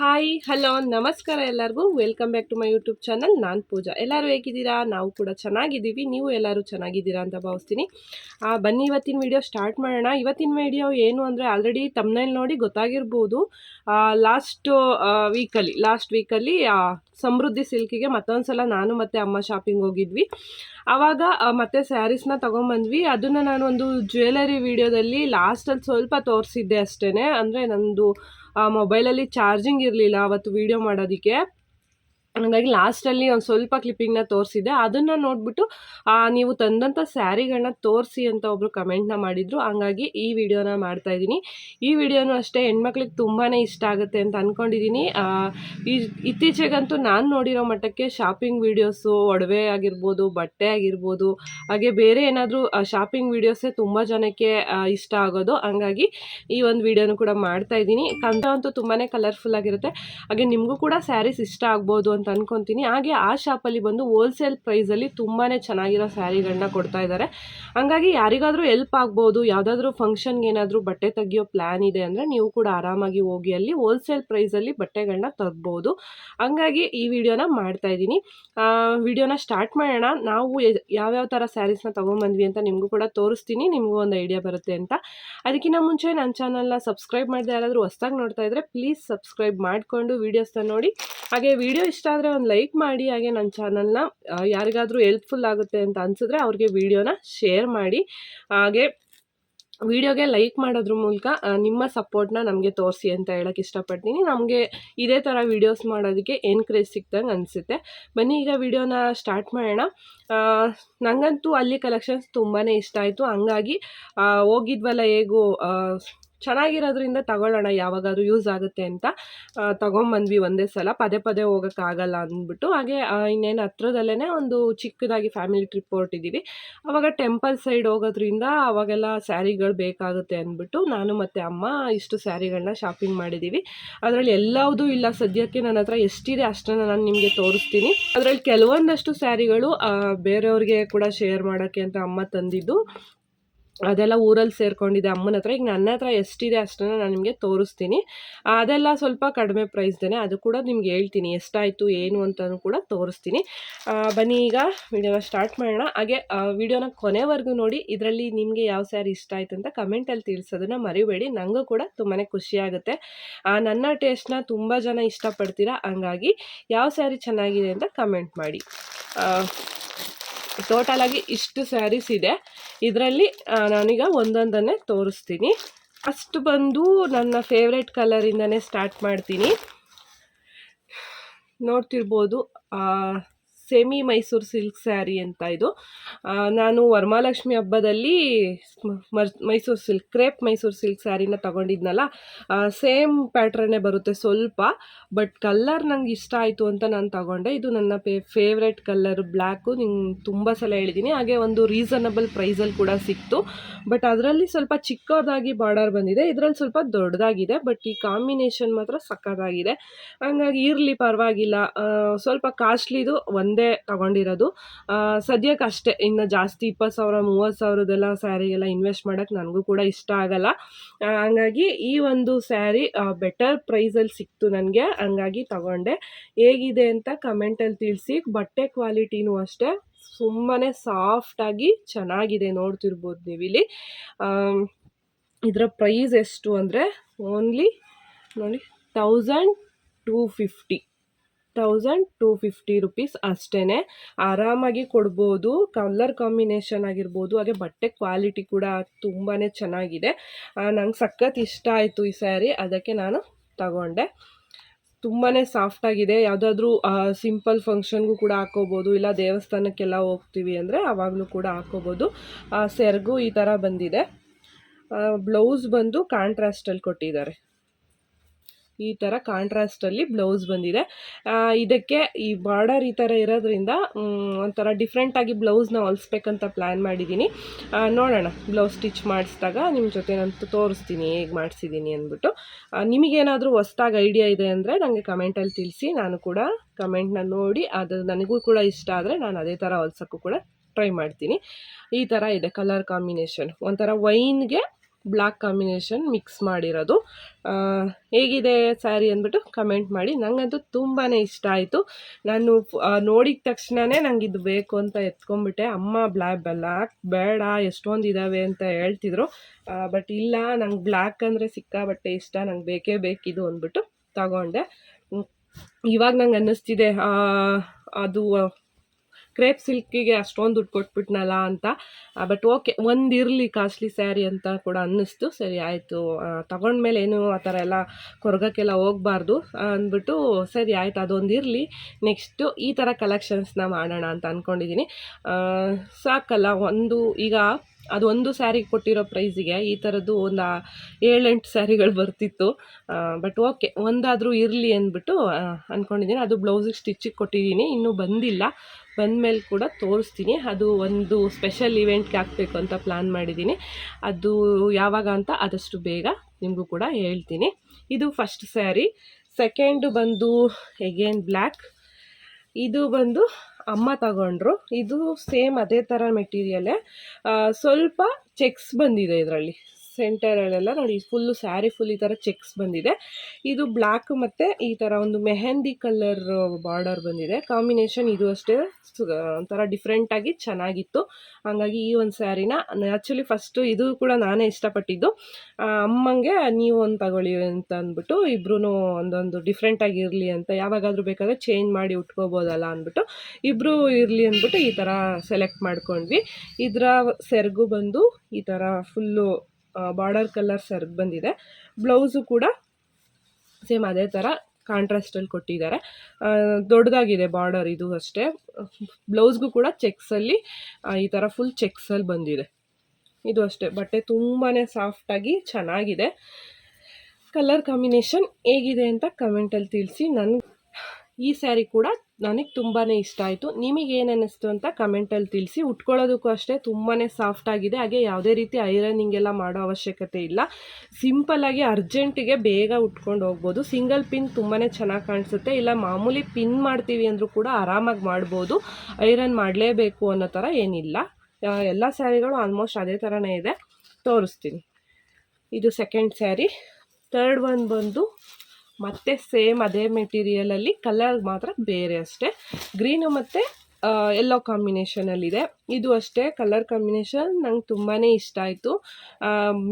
Hi hello ನಮಸ್ಕಾರ ಎಲ್ಲರಿಗೂ. Welcome back to my YouTube channel ನಾನು ಪೂಜಾ. ಎಲ್ಲರೂ ಹೇಗಿದ್ದೀರಾ? ನಾವು ಕೂಡ ಚೆನ್ನಾಗಿದ್ದೀವಿ. ನೀವು ಎಲ್ಲರೂ ಚೆನ್ನಾಗಿದ್ದೀರಾ ಅಂತ ಭಾವಿಸ್ತೀನಿ. ಬನ್ನಿ, ಇವತ್ತಿನ ವಿಡಿಯೋ ಸ್ಟಾರ್ಟ್ ಮಾಡೋಣ. ಇವತ್ತಿನ ವಿಡಿಯೋ ಏನು ಅಂದರೆ ಆಲ್ರೆಡಿ ತಮ್ಮನೇಲಿ ನೋಡಿ ಗೊತ್ತಾಗಿರ್ಬೋದು. ಲಾಸ್ಟ್ ವೀಕಲ್ಲಿ ಲಾಸ್ಟ್ ವೀಕಲ್ಲಿ ಸಮೃದ್ಧಿ ಸಿಲ್ಕಿಗೆ ಮತ್ತೊಂದು ಸಲ ನಾನು ಮತ್ತು ಅಮ್ಮ ಶಾಪಿಂಗ್ ಹೋಗಿದ್ವಿ. ಆವಾಗ ಮತ್ತೆ ಸ್ಯಾರೀಸ್ನ ತೊಗೊಂಬಂದ್ವಿ. ಅದನ್ನು ನಾನು ಒಂದು ಜ್ಯುವೆಲರಿ ವೀಡಿಯೋದಲ್ಲಿ ಲಾಸ್ಟಲ್ಲಿ ಸ್ವಲ್ಪ ತೋರಿಸಿದ್ದೆ ಅಷ್ಟೇ ಅಂದರೆ ನಂದು ಆ ಮೊಬೈಲಲ್ಲಿ ಚಾರ್ಜಿಂಗ್ ಇರಲಿಲ್ಲ ಅವತ್ತು ವೀಡಿಯೋ ಮಾಡೋದಕ್ಕೆ. ಹಾಗಾಗಿ ಲಾಸ್ಟಲ್ಲಿ ಒಂದು ಸ್ವಲ್ಪ ಕ್ಲಿಪ್ಪಿಂಗ್ನ ತೋರಿಸಿದ್ದೆ. ಅದನ್ನು ನೋಡಿಬಿಟ್ಟು ನೀವು ತಂದಂಥ ಸ್ಯಾರಿಗಳನ್ನ ತೋರಿಸಿ ಅಂತ ಒಬ್ಬರು ಕಮೆಂಟ್ನ ಮಾಡಿದರು. ಹಂಗಾಗಿ ಈ ವಿಡಿಯೋನ ಮಾಡ್ತಾಯಿದ್ದೀನಿ ಈ ವಿಡಿಯೋನು ಅಷ್ಟೇ, ಹೆಣ್ಮಕ್ಳಿಗೆ ತುಂಬಾ ಇಷ್ಟ ಆಗುತ್ತೆ ಅಂತ ಅಂದ್ಕೊಂಡಿದ್ದೀನಿ ಇತ್ತೀಚೆಗಂತೂ ನಾನು ನೋಡಿರೋ ಮಟ್ಟಕ್ಕೆ ಶಾಪಿಂಗ್ ವೀಡಿಯೋಸು ಒಡವೆ ಆಗಿರ್ಬೋದು, ಬಟ್ಟೆ ಆಗಿರ್ಬೋದು, ಹಾಗೆ ಬೇರೆ ಏನಾದರೂ ಶಾಪಿಂಗ್ ವೀಡಿಯೋಸೇ ತುಂಬ ಜನಕ್ಕೆ ಇಷ್ಟ ಆಗೋದು. ಹಂಗಾಗಿ ಈ ಒಂದು ವಿಡಿಯೋನು ಕೂಡ ಮಾಡ್ತಾ ಇದ್ದೀನಿ. ಕಂತ ಅಂತೂ ತುಂಬಾ ಕಲರ್ಫುಲ್ ಆಗಿರುತ್ತೆ. ಹಾಗೆ ನಿಮಗೂ ಕೂಡ ಸ್ಯಾರೀಸ್ ಇಷ್ಟ ಆಗ್ಬೋದು ಅನ್ಕೊತೀನಿ. ಹಾಗೆ ಆ ಶಾಪಲ್ಲಿ ಬಂದು ಹೋಲ್ಸೇಲ್ ಪ್ರೈಸಲ್ಲಿ ತುಂಬಾ ಚೆನ್ನಾಗಿರೋ ಸ್ಯಾರಿಗಳನ್ನ ಕೊಡ್ತಾ ಇದ್ದಾರೆ ಹಂಗಾಗಿ ಯಾರಿಗಾದರೂ ಎಲ್ಪ್ ಆಗ್ಬೋದು, ಯಾವುದಾದ್ರೂ ಫಂಕ್ಷನ್ಗೆ ಏನಾದರೂ ಬಟ್ಟೆ ತೆಗಿಯೋ ಪ್ಲ್ಯಾನ್ ಇದೆ ಅಂದರೆ ನೀವು ಕೂಡ ಆರಾಮಾಗಿ ಹೋಗಿ ಅಲ್ಲಿ ಹೋಲ್ಸೇಲ್ ಪ್ರೈಸಲ್ಲಿ ಬಟ್ಟೆಗಳನ್ನ ತಗ್ಬೋದು ಹಂಗಾಗಿ ಈ ವಿಡಿಯೋನ ಮಾಡ್ತಾ ಇದ್ದೀನಿ. ವಿಡಿಯೋನ ಸ್ಟಾರ್ಟ್ ಮಾಡೋಣ. ನಾವು ಯಾವ್ಯಾವ ಥರ ಸ್ಯಾರೀಸ್ನ ತೊಗೊಂಬಂದ್ವಿ ಅಂತ ನಿಮಗೂ ಕೂಡ ತೋರಿಸ್ತೀನಿ. ನಿಮಗೂ ಒಂದು ಐಡಿಯಾ ಬರುತ್ತೆ ಅಂತ. ಅದಕ್ಕಿಂತ ಮುಂಚೆ ನನ್ನ ಚಾನಲ್ನ ಸಬ್ಸ್ಕ್ರೈಬ್ ಮಾಡದೆ ಯಾರಾದರೂ ಹೊಸ್ದಾಗಿ ನೋಡ್ತಾ ಇದ್ದರೆ ಪ್ಲೀಸ್ ಸಬ್ಸ್ಕ್ರೈಬ್ ಮಾಡಿಕೊಂಡು ವೀಡಿಯೋಸ್ನ ನೋಡಿ. ಹಾಗೆ ವಿಡಿಯೋ ಇಷ್ಟ ಆದರೆ ಒಂದು ಲೈಕ್ ಮಾಡಿ ಹಾಗೆ ನನ್ನ ಚಾನಲ್ನ ಯಾರಿಗಾದರೂ ಹೆಲ್ಪ್ಫುಲ್ ಆಗುತ್ತೆ ಅಂತ ಅನಿಸಿದ್ರೆ ಅವ್ರಿಗೆ ವಿಡಿಯೋನ ಶೇರ್ ಮಾಡಿ. ಹಾಗೆ ವಿಡಿಯೋಗೆ ಲೈಕ್ ಮಾಡೋದ್ರ ಮೂಲಕ ನಿಮ್ಮ ಸಪೋರ್ಟ್ನ ನಮಗೆ ತೋರಿಸಿ ಅಂತ ಹೇಳಕ್ಕೆ ಇಷ್ಟಪಡ್ತೀನಿ. ನಮಗೆ ಇದೇ ಥರ ವೀಡಿಯೋಸ್ ಮಾಡೋದಕ್ಕೆ ಎನ್ಕರೇಜ್ ಸಿಕ್ದಂಗೆ ಅನಿಸುತ್ತೆ. ಬನ್ನಿ, ಈಗ ವಿಡಿಯೋನ ಸ್ಟಾರ್ಟ್ ಮಾಡೋಣ. ನನಗಂತೂ ಅಲ್ಲಿ ಕಲೆಕ್ಷನ್ಸ್ ತುಂಬಾ ಇಷ್ಟ ಆಯಿತು. ಹಂಗಾಗಿ ಹೋಗಿದ್ವಲ್ಲ ಹೇಗೂ ಚೆನ್ನಾಗಿರೋದ್ರಿಂದ ತಗೊಳ್ಳೋಣ, ಯಾವಾಗಾದ್ರೂ ಯೂಸ್ ಆಗುತ್ತೆ ಅಂತ ತಗೊಂಬಂದ್ವಿ ಒಂದೇ ಸಲ. ಪದೇ ಪದೇ ಹೋಗೋಕ್ಕಾಗಲ್ಲ ಅಂದ್ಬಿಟ್ಟು. ಹಾಗೆ ಇನ್ನೇನು ಹತ್ರದಲ್ಲೇ ಒಂದು ಚಿಕ್ಕದಾಗಿ ಫ್ಯಾಮಿಲಿ ಟ್ರಿಪ್ ಹೊರಟಿದ್ದೀವಿ. ಅವಾಗ ಟೆಂಪಲ್ ಸೈಡ್ ಹೋಗೋದ್ರಿಂದ ಅವಾಗೆಲ್ಲ ಸ್ಯಾರಿಗಳು ಬೇಕಾಗುತ್ತೆ ಅಂದ್ಬಿಟ್ಟು ನಾನು ಮತ್ತು ಅಮ್ಮ ಇಷ್ಟು ಸ್ಯಾರಿಗಳನ್ನ ಶಾಪಿಂಗ್ ಮಾಡಿದ್ದೀವಿ. ಅದರಲ್ಲಿ ಎಲ್ಲವುದೂ ಇಲ್ಲ. ಸದ್ಯಕ್ಕೆ ನನ್ನ ಹತ್ರ ಎಷ್ಟಿದೆ ಅಷ್ಟನ್ನು ನಾನು ನಿಮಗೆ ತೋರಿಸ್ತೀನಿ. ಅದರಲ್ಲಿ ಕೆಲವೊಂದಷ್ಟು ಸ್ಯಾರಿಗಳು ಬೇರೆಯವ್ರಿಗೆ ಕೂಡ ಶೇರ್ ಮಾಡೋಕ್ಕೆ ಅಂತ ಅಮ್ಮ ತಂದಿದ್ದು. ಅದೆಲ್ಲ ಊರಲ್ಲಿ ಸೇರ್ಕೊಂಡಿದೆ ಅಮ್ಮನ ಹತ್ರ. ಈಗ ನನ್ನ ಹತ್ರ ಎಷ್ಟಿದೆ ಅಷ್ಟನ್ನು ನಾನು ನಿಮಗೆ ತೋರಿಸ್ತೀನಿ. ಅದೆಲ್ಲ ಸ್ವಲ್ಪ ಕಡಿಮೆ ಪ್ರೈಸ್ದೇ ಅದು ಕೂಡ ನಿಮ್ಗೆ ಹೇಳ್ತೀನಿ. ಎಷ್ಟಾಯಿತು, ಏನು ಅಂತಲೂ ಕೂಡ ತೋರಿಸ್ತೀನಿ. ಬನ್ನಿ ಈಗ ವಿಡಿಯೋನ ಸ್ಟಾರ್ಟ್ ಮಾಡೋಣ. ಹಾಗೆ ವಿಡಿಯೋನ ಕೊನೆವರೆಗೂ ನೋಡಿ. ಇದರಲ್ಲಿ ನಿಮಗೆ ಯಾವ ಸ್ಯಾರಿ ಇಷ್ಟ ಆಯ್ತು ಅಂತ ಕಮೆಂಟಲ್ಲಿ ತಿಳಿಸೋದನ್ನ ಮರಿಬೇಡಿ. ನನಗೂ ಕೂಡ ತುಂಬಾ ಖುಷಿಯಾಗುತ್ತೆ ನನ್ನ ಟೇಸ್ಟ್ನ ತುಂಬ ಜನ ಇಷ್ಟಪಡ್ತೀರಾ? ಹಂಗಾಗಿ ಯಾವ ಸ್ಯಾರಿ ಚೆನ್ನಾಗಿದೆ ಅಂತ ಕಮೆಂಟ್ ಮಾಡಿ. ಟೋಟಲಾಗಿ ಇಷ್ಟು ಸ್ಯಾರೀಸ್ ಇದೆ. ಇದರಲ್ಲಿ ನಾನೀಗ ಒಂದೊಂದನ್ನೇ ತೋರಿಸ್ತೀನಿ. ಫಸ್ಟ್ ಬಂದು ನನ್ನ ಫೇವ್ರೆಟ್ ಕಲರಿಂದನೇ ಸ್ಟಾರ್ಟ್ ಮಾಡ್ತೀನಿ. ನೋಡ್ತಿರ್ಬೋದು ಸೆಮಿ ಮೈಸೂರು ಸಿಲ್ಕ್ ಸ್ಯಾರಿ ಅಂತ ಇದು. ನಾನು ವರ್ಮಾಲಕ್ಷ್ಮಿ ಹಬ್ಬದಲ್ಲಿ Mysore silk crepe Mysore silk ಸ್ಯಾರಿನ ತಗೊಂಡಿದ್ನಲ್ಲ ಸೇಮ್ ಪ್ಯಾಟ್ರನ್ನೇ ಬರುತ್ತೆ ಸ್ವಲ್ಪ ಬಟ್ ಕಲ್ಲರ್ ನಂಗೆ ಇಷ್ಟ ಆಯಿತು ಅಂತ ನಾನು ತಗೊಂಡೆ. ಇದು ನನ್ನ ಪೇ ಫೇವ್ರೆಟ್ ಕಲ್ಲರ್ ಬ್ಲ್ಯಾಕು ನಿಂಗೆ ತುಂಬ ಸಲ ಹೇಳಿದ್ದೀನಿ ಹಾಗೆ ಒಂದು ರೀಸನಬಲ್ ಪ್ರೈಸಲ್ಲಿ ಕೂಡ ಸಿಕ್ತು. ಬಟ್ ಅದರಲ್ಲಿ ಸ್ವಲ್ಪ ಚಿಕ್ಕದಾಗಿ ಬಾರ್ಡರ್ ಬಂದಿದೆ. ಇದರಲ್ಲಿ ಸ್ವಲ್ಪ ದೊಡ್ಡದಾಗಿದೆ ಬಟ್ ಈ ಕಾಂಬಿನೇಷನ್ ಮಾತ್ರ ಸಕ್ಕದಾಗಿದೆ ಹಂಗಾಗಿ ಇರಲಿ ಪರವಾಗಿಲ್ಲ. ಸ್ವಲ್ಪ ಕಾಸ್ಟ್ಲಿದು ಒಂದೇ ತಗೊಂಡಿರೋದು. ಆ, ಸದ್ಯಕ್ಕೆ ಅಷ್ಟೇ. ಇನ್ನು ಜಾಸ್ತಿ ಇಪ್ಪತ್ತು ಸಾವಿರ ಮೂವತ್ತು ಸಾವಿರದೆಲ್ಲ ಸ್ಯಾರಿಗೆಲ್ಲ ಇನ್ವೆಸ್ಟ್ ಮಾಡೋಕ್ಕೆ ನನಗೂ ಕೂಡ ಇಷ್ಟ ಆಗಲ್ಲ. ಹಂಗಾಗಿ ಈ ಒಂದು ಸ್ಯಾರಿ ಬೆಟರ್ ಪ್ರೈಸಲ್ಲಿ ಸಿಕ್ತು ನನಗೆ. ಹಂಗಾಗಿ ತಗೊಂಡೆ. ಹೇಗಿದೆ ಅಂತ ಕಮೆಂಟಲ್ಲಿ ತಿಳಿಸಿ. ಬಟ್ಟೆ ಕ್ವಾಲಿಟಿನೂ ಅಷ್ಟೇ. ತುಂಬಾ ಸಾಫ್ಟಾಗಿ ಚೆನ್ನಾಗಿದೆ ನೋಡ್ತಿರ್ಬೋದು ನೀವಿಲ್ಲಿ. ಇದರ ಪ್ರೈಸ್ ಎಷ್ಟು ಅಂದರೆ ಓನ್ಲಿ ನೋಡಿ thousand two fifty thousand two fifty rupees ಅಷ್ಟೇ ಆರಾಮಾಗಿ ಕೊಡ್ಬೋದು ಕಲರ್ ಕಾಂಬಿನೇಷನ್ ಆಗಿರ್ಬೋದು, ಹಾಗೆ ಬಟ್ಟೆ ಕ್ವಾಲಿಟಿ ಕೂಡ ತುಂಬಾ ಚೆನ್ನಾಗಿದೆ. ನಂಗೆ ಸಖತ್ ಇಷ್ಟ ಆಯಿತು ಈ ಸ್ಯಾರಿ ಅದಕ್ಕೆ ನಾನು ತಗೊಂಡೆ. ತುಂಬಾ ಸಾಫ್ಟಾಗಿದೆ ಯಾವುದಾದ್ರೂ ಸಿಂಪಲ್ ಫಂಕ್ಷನ್ಗೂ ಕೂಡ ಹಾಕೋಬೋದು, ಇಲ್ಲ ದೇವಸ್ಥಾನಕ್ಕೆಲ್ಲ ಹೋಗ್ತೀವಿ ಅಂದರೆ ಆವಾಗಲೂ ಕೂಡ ಹಾಕೋಬೋದು. ಸೆರಗು ಈ ಥರ ಬಂದಿದೆ. ಬ್ಲೌಸ್ ಬಂದು ಕಾಂಟ್ರಾಸ್ಟಲ್ಲಿ ಕೊಟ್ಟಿದ್ದಾರೆ. ಈ ಥರ ಕಾಂಟ್ರಾಸ್ಟಲ್ಲಿ ಬ್ಲೌಸ್ ಬಂದಿದೆ. ಇದಕ್ಕೆ ಈ ಬಾರ್ಡರ್ ಈ ಥರ ಇರೋದ್ರಿಂದ ಒಂಥರ ಡಿಫ್ರೆಂಟಾಗಿ ಬ್ಲೌಸ್ನ ಹೊಲಿಸ್ಬೇಕಂತ ಪ್ಲ್ಯಾನ್ ಮಾಡಿದ್ದೀನಿ ನೋಡೋಣ ಬ್ಲೌಸ್ ಸ್ಟಿಚ್ ಮಾಡಿಸಿದಾಗ ನಿಮ್ಮ ಜೊತೆ ನಾನು ತೋರಿಸ್ತೀನಿ ಹೇಗೆ ಮಾಡಿಸಿದ್ದೀನಿ ಅಂದ್ಬಿಟ್ಟು. ನಿಮಗೇನಾದರೂ ಹೊಸ್ದಾಗಿ ಐಡಿಯಾ ಇದೆ ಅಂದರೆ ನನಗೆ ಕಮೆಂಟಲ್ಲಿ ತಿಳಿಸಿ, ನಾನು ಕೂಡ ಕಮೆಂಟ್ನ ನೋಡಿ, ಅದು ನನಗೂ ಕೂಡ ಇಷ್ಟ ಆದರೆ ನಾನು ಅದೇ ಥರ ಹೊಲ್ಸೋಕ್ಕೂ ಕೂಡ ಟ್ರೈ ಮಾಡ್ತೀನಿ. ಈ ಥರ ಇದೆ ಕಲರ್ ಕಾಂಬಿನೇಷನ್ ಒಂಥರ ವೈನ್ಗೆ ಬ್ಲ್ಯಾಕ್ ಕಾಂಬಿನೇಷನ್ ಮಿಕ್ಸ್ ಮಾಡಿರೋದು. ಹೇಗಿದೆ ಸ್ಯಾರಿ ಅಂದ್ಬಿಟ್ಟು ಕಮೆಂಟ್ ಮಾಡಿ. ನನಗಂತೂ ತುಂಬಾ ಇಷ್ಟ ಆಯಿತು. ನಾನು ನೋಡಿದ ತಕ್ಷಣವೇ ನಂಗೆ ಇದು ಬೇಕು ಅಂತ ಎತ್ಕೊಂಡ್ಬಿಟ್ಟೆ. ಅಮ್ಮ ಬ್ಲ್ಯಾಕ್ ಬ್ಲ್ಯಾಕ್ ಬೇಡ, ಎಷ್ಟೊಂದು ಇದ್ದಾವೆ ಅಂತ ಹೇಳ್ತಿದ್ರು. ಬಟ್ ಇಲ್ಲ, ನಂಗೆ ಬ್ಲ್ಯಾಕ್ ಅಂದರೆ ಸಿಕ್ಕಾಬಟ್ಟೆ ಇಷ್ಟ, ನಂಗೆ ಬೇಕೇ ಬೇಕಿದು ಅಂದ್ಬಿಟ್ಟು ತಗೊಂಡೆ. ಇವಾಗ ನಂಗೆ ಅನ್ನಿಸ್ತಿದೆ ಅದು ಕ್ರೇಪ್ ಸಿಲ್ಕಿಗೆ ಅಷ್ಟೊಂದು ದುಡ್ಡು ಕೊಟ್ಬಿಟ್ನಲ್ಲ ಅಂತ. ಬಟ್ ಓಕೆ ಒಂದು ಇರಲಿ ಕಾಸ್ಟ್ಲಿ ಸ್ಯಾರಿ ಅಂತ ಕೂಡ ಅನ್ನಿಸ್ತು. ಸರಿ, ಆಯಿತು. ತಗೊಂಡ್ಮೇಲೆ ಏನು ಆ ಥರ ಎಲ್ಲ ಕೊರಗಕ್ಕೆಲ್ಲ ಹೋಗ್ಬಾರ್ದು ಅಂದ್ಬಿಟ್ಟು ಸರಿ, ಆಯಿತು, ಅದೊಂದು ಇರಲಿ. ನೆಕ್ಸ್ಟು ಈ ಥರ ಕಲೆಕ್ಷನ್ಸ್ನ ಮಾಡೋಣ ಅಂತ ಅಂದ್ಕೊಂಡಿದ್ದೀನಿ ಸಾಕಲ್ಲ, ಒಂದು ಈಗ ಅದು ಒಂದು ಸ್ಯಾರಿ ಕೊಟ್ಟಿರೋ ಪ್ರೈಸಿಗೆ ಈ ಥರದ್ದು ಒಂದು ಏಳೆಂಟು ಸ್ಯಾರಿಗಳು ಬರ್ತಿತ್ತು. ಬಟ್ ಓಕೆ ಒಂದಾದರೂ ಇರಲಿ ಅಂದ್ಬಿಟ್ಟು ಅಂದ್ಕೊಂಡಿದ್ದೀನಿ ಅದು ಬ್ಲೌಸಿಗೆ ಸ್ಟಿಚ್ಚಿಗೆ ಕೊಟ್ಟಿದ್ದೀನಿ ಇನ್ನೂ ಬಂದಿಲ್ಲ. ಬಂದಮೇಲೆ ಕೂಡ ತೋರಿಸ್ತೀನಿ. ಅದು ಒಂದು ಸ್ಪೆಷಲ್ ಇವೆಂಟ್ಗೆ ಹಾಕಬೇಕು ಅಂತ ಪ್ಲ್ಯಾನ್ ಮಾಡಿದ್ದೀನಿ. ಅದು ಯಾವಾಗ ಅಂತ ಆದಷ್ಟು ಬೇಗ ನಿಮಗೂ ಕೂಡ ಹೇಳ್ತೀನಿ. ಇದು ಫಸ್ಟ್ ಸ್ಯಾರಿ ಸೆಕೆಂಡು ಬಂದು ಎಗೇನ್ ಬ್ಲ್ಯಾಕ್ ಇದು ಬಂದು ಅಮ್ಮ ತಗೊಂಡ್ರು. ಇದು ಸೇಮ್ ಅದೇ ಥರ ಮೆಟೀರಿಯಲ್ಲೇ ಸ್ವಲ್ಪ ಚೆಕ್ಸ್ ಬಂದಿದೆ ಇದರಲ್ಲಿ. ಸೆಂಟರಲ್ಲೆಲ್ಲ ನೋಡಿ ಫುಲ್ಲು ಸ್ಯಾರಿ ಫುಲ್ ಈ ಥರ ಚೆಕ್ಸ್ ಬಂದಿದೆ. ಇದು ಬ್ಲ್ಯಾಕ್ ಮತ್ತು ಈ ಥರ ಒಂದು ಮೆಹಂದಿ ಕಲರ್ ಬಾರ್ಡರ್ ಬಂದಿದೆ. ಕಾಂಬಿನೇಷನ್ ಇದು ಅಷ್ಟೇ ಒಂಥರ ಡಿಫ್ರೆಂಟಾಗಿ ಚೆನ್ನಾಗಿತ್ತು. ಹಾಗಾಗಿ ಈ ಒಂದು ಸ್ಯಾರಿನ ಆ್ಯಕ್ಚುಲಿ ಫಸ್ಟು ಇದು ಕೂಡ ನಾನೇ ಇಷ್ಟಪಟ್ಟಿದ್ದು. ಅಮ್ಮಂಗೆ ನೀವು ಒಂದು ತಗೊಳ್ಳಿ ಅಂತ ಅಂದ್ಬಿಟ್ಟು ಇಬ್ರು ಒಂದೊಂದು ಡಿಫ್ರೆಂಟಾಗಿ ಇರಲಿ ಅಂತ ಯಾವಾಗಾದರೂ ಬೇಕಾದ್ರೆ ಚೇಂಜ್ ಮಾಡಿ ಉಟ್ಕೋಬೋದಲ್ಲ ಅಂದ್ಬಿಟ್ಟು ಇಬ್ಬರು ಇರಲಿ ಅಂದ್ಬಿಟ್ಟು ಈ ಥರ ಸೆಲೆಕ್ಟ್ ಮಾಡ್ಕೊಂಡ್ವಿ. ಇದರ ಸೆರಗು ಬಂದು ಈ ಥರ ಫುಲ್ಲು ಬಾರ್ಡರ್ ಕಲರ್ ಸರ್ ಬಂದಿದೆ. ಬ್ಲೌಸು ಕೂಡ ಸೇಮ್ ಅದೇ ಥರ ಕಾಂಟ್ರಾಸ್ಟಲ್ಲಿ ಕೊಟ್ಟಿದ್ದಾರೆ. ದೊಡ್ಡದಾಗಿದೆ ಬಾರ್ಡರ್ ಇದು ಅಷ್ಟೇ. ಬ್ಲೌಸ್ಗೂ ಕೂಡ ಚೆಕ್ಸಲ್ಲಿ ಈ ಥರ ಫುಲ್ ಚೆಕ್ಸಲ್ಲಿ ಬಂದಿದೆ. ಇದು ಅಷ್ಟೇ. ಬಟ್ಟೆ ತುಂಬಾ ಸಾಫ್ಟಾಗಿ ಚೆನ್ನಾಗಿದೆ. ಕಲರ್ ಕಾಂಬಿನೇಷನ್ ಹೇಗಿದೆ ಅಂತ ಕಮೆಂಟಲ್ಲಿ ತಿಳಿಸಿ. ನನ್ನ ಈ ಸ್ಯಾರಿ ಕೂಡ ನನಗೆ ತುಂಬಾ ಇಷ್ಟ ಆಯಿತು. ನಿಮಗೆ ಅನ್ನಿಸ್ತು ಅಂತ ಕಮೆಂಟಲ್ಲಿ ತಿಳಿಸಿ. ಉಟ್ಕೊಳ್ಳೋದಕ್ಕೂ ಅಷ್ಟೇ ತುಂಬಾ ಸಾಫ್ಟ್ ಆಗಿದೆ. ಹಾಗೆ ಯಾವುದೇ ರೀತಿ ಐರನಿಂಗ್ ಎಲ್ಲ ಮಾಡೋ ಅವಶ್ಯಕತೆ ಇಲ್ಲ. ಸಿಂಪಲ್ಲಾಗಿ ಅರ್ಜೆಂಟಿಗೆ ಬೇಗ ಉಟ್ಕೊಂಡು ಹೋಗ್ಬೋದು. ಸಿಂಗಲ್ ಪಿನ್ ತುಂಬಾ ಚೆನ್ನಾಗಿ ಕಾಣಿಸುತ್ತೆ. ಇಲ್ಲ ಮಾಮೂಲಿ ಪಿನ್ ಮಾಡ್ತೀವಿ ಅಂದರೂ ಕೂಡ ಆರಾಮಾಗಿ ಮಾಡ್ಬೋದು. ಐರನ್ ಮಾಡಲೇಬೇಕು ಅನ್ನೋ ಥರ ಏನಿಲ್ಲ. ಎಲ್ಲ ಸ್ಯಾರಿಗಳು ಆಲ್ಮೋಸ್ಟ್ ಅದೇ ಥರನೇ ಇದೆ. ತೋರಿಸ್ತೀನಿ. ಇದು ಸೆಕೆಂಡ್ ಸ್ಯಾರಿ ತರ್ಡ್ ಒನ್ ಬಂದು ಮತ್ತೆ ಸೇಮ್ ಅದೇ ಮೆಟೀರಿಯಲಲ್ಲಿ ಕಲರ್ ಮಾತ್ರ ಬೇರೆ ಅಷ್ಟೇ. ಗ್ರೀನು ಮತ್ತು ಎಲ್ಲೋ ಕಾಂಬಿನೇಷನಲ್ಲಿದೆ ಇದು. ಅಷ್ಟೇ ಕಲರ್ ಕಾಂಬಿನೇಷನ್ ನಂಗೆ ತುಂಬಾ ಇಷ್ಟ ಆಯಿತು.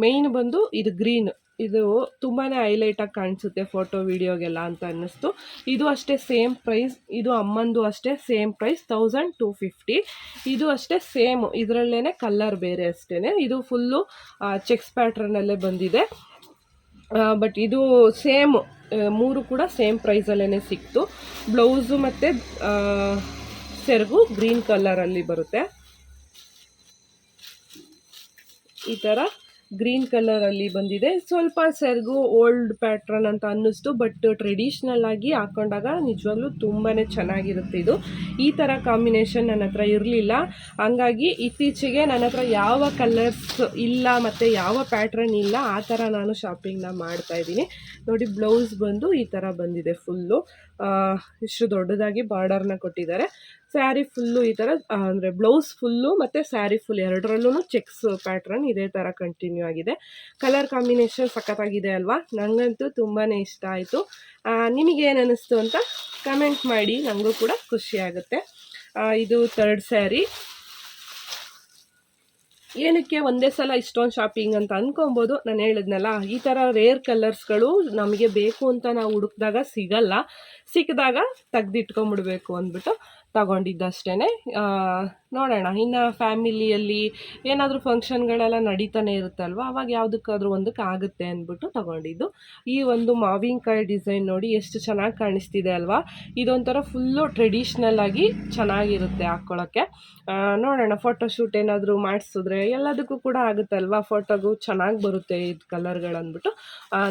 ಮೇಯ್ನ್ ಬಂದು ಇದು ಗ್ರೀನ್ ಇದು ತುಂಬಾ ಹೈಲೈಟಾಗಿ ಕಾಣಿಸುತ್ತೆ ಫೋಟೋ ವೀಡಿಯೋಗೆಲ್ಲ ಅಂತ ಅನ್ನಿಸ್ತು. ಇದು ಅಷ್ಟೇ ಸೇಮ್ ಪ್ರೈಸ್ ಇದು ಅಮ್ಮಂದು ಅಷ್ಟೇ same price thousand two fifty ಇದು ಅಷ್ಟೇ ಸೇಮ್ ಇದರಲ್ಲೇ ಕಲರ್ ಬೇರೆ ಅಷ್ಟೇ ಇದು ಫುಲ್ಲು ಚೆಕ್ಸ್ ಪ್ಯಾಟ್ರನಲ್ಲೇ ಬಂದಿದೆ. ಬಟ್ ಇದು ಸೇಮ್ ಮೂರು ಕೂಡ ಸೇಮ್ ಪ್ರೈಸಲ್ಲೇ ಸಿಕ್ತು. ಬ್ಲೌಸು ಮತ್ತು ಸೆರಗು ಗ್ರೀನ್ ಕಲರಲ್ಲಿ ಬರುತ್ತೆ. ಈ ಥರ ಗ್ರೀನ್ ಕಲರಲ್ಲಿ ಬಂದಿದೆ. ಸ್ವಲ್ಪ ಸೆರಗು ಓಲ್ಡ್ ಪ್ಯಾಟ್ರನ್ ಅಂತ ಅನ್ನಿಸ್ತು, ಬಟ್ ಟ್ರೆಡಿಷ್ನಲ್ ಆಗಿ ಹಾಕೊಂಡಾಗ ನಿಜವಾಗ್ಲೂ ತುಂಬಾ ಚೆನ್ನಾಗಿರುತ್ತೆ ಇದು. ಈ ಥರ ಕಾಂಬಿನೇಷನ್ ನನ್ನ ಹತ್ರ ಇರಲಿಲ್ಲ. ಹಂಗಾಗಿ ಇತ್ತೀಚೆಗೆ ನನ್ನ ಹತ್ರ ಯಾವ ಕಲರ್ಸ್ ಇಲ್ಲ ಮತ್ತು ಯಾವ ಪ್ಯಾಟ್ರನ್ ಇಲ್ಲ, ಆ ಥರ ನಾನು ಶಾಪಿಂಗ್ನ ಮಾಡ್ತಾ ಇದ್ದೀನಿ. ನೋಡಿ, ಬ್ಲೌಸ್ ಬಂದು ಈ ಥರ ಬಂದಿದೆ ಫುಲ್ಲು. ಇಷ್ಟು ದೊಡ್ಡದಾಗಿ ಬಾರ್ಡರ್ನ ಕೊಟ್ಟಿದ್ದಾರೆ. ಸ್ಯಾರಿ ಫುಲ್ಲು ಈ ಥರ ಅಂದರೆ ಬ್ಲೌಸ್ ಫುಲ್ಲು ಮತ್ತು ಸ್ಯಾರಿ ಫುಲ್ ಎರಡರಲ್ಲೂ ಚೆಕ್ಸ್ ಪ್ಯಾಟ್ರನ್ ಇದೇ ಥರ ಕಂಟಿನ್ಯೂ ಆಗಿದೆ. ಕಲರ್ ಕಾಂಬಿನೇಷನ್ ಸಖತ್ತಾಗಿದೆ ಅಲ್ವಾ? ನನಗಂತೂ ತುಂಬಾ ಇಷ್ಟ ಆಯಿತು. ನಿಮಗೇನು ಅನ್ನಿಸ್ತು ಅಂತ ಕಮೆಂಟ್ ಮಾಡಿ ನನಗೂ ಕೂಡ ಖುಷಿ ಆಗುತ್ತೆ. ಇದು ಥರ್ಡ್ ಸ್ಯಾರಿ. ಏನಕ್ಕೆ ಒಂದೇ ಸಲ ಇಷ್ಟೊಂದು ಶಾಪಿಂಗ್ ಅಂತ ಅಂದ್ಕೊಬೋದು ನಾನು ಹೇಳಿದ್ನಲ್ಲ, ಈ ಥರ ರೇರ್ ಕಲರ್ಸ್ಗಳು ನಮಗೆ ಬೇಕು ಅಂತ ನಾವು ಹುಡುಕಿದಾಗ ಸಿಗಲ್ಲ. ಸಿಕ್ಕಿದಾಗ ತೆಗ್ದಿಟ್ಕೊಂಬಿಡ್ಬೇಕು ಅಂದ್ಬಿಟ್ಟು. ತಗೊಂಡಿದ್ದಷ್ಟೇ ನೋಡೋಣ. ಇನ್ನು ಫ್ಯಾಮಿಲಿಯಲ್ಲಿ ಏನಾದರೂ ಫಂಕ್ಷನ್ಗಳೆಲ್ಲ ನಡೀತಾನೆ ಇರುತ್ತಲ್ವ? ಅವಾಗ ಯಾವುದಕ್ಕಾದ್ರೂ ಒಂದಕ್ಕೆ ಆಗುತ್ತೆ ಅಂದ್ಬಿಟ್ಟು ತಗೊಂಡಿದ್ದು. ಈ ಒಂದು ಮಾವಿನಕಾಯಿ ಡಿಸೈನ್ ನೋಡಿ ಎಷ್ಟು ಚೆನ್ನಾಗಿ ಕಾಣಿಸ್ತಿದೆ ಅಲ್ವಾ? ಇದೊಂಥರ ಫುಲ್ಲು ಟ್ರೆಡಿಷ್ನಲ್ ಆಗಿ ಚೆನ್ನಾಗಿರುತ್ತೆ ಹಾಕ್ಕೊಳ್ಳೋಕ್ಕೆ ನೋಡೋಣ. ಫೋಟೋಶೂಟ್ ಏನಾದರೂ ಮಾಡಿಸಿದ್ರೆ ಎಲ್ಲದಕ್ಕೂ ಕೂಡ ಆಗುತ್ತಲ್ವಾ? ಫೋಟೋಗೂ ಚೆನ್ನಾಗಿ ಬರುತ್ತೆ ಇದು ಕಲರ್ಗಳಂದ್ಬಿಟ್ಟು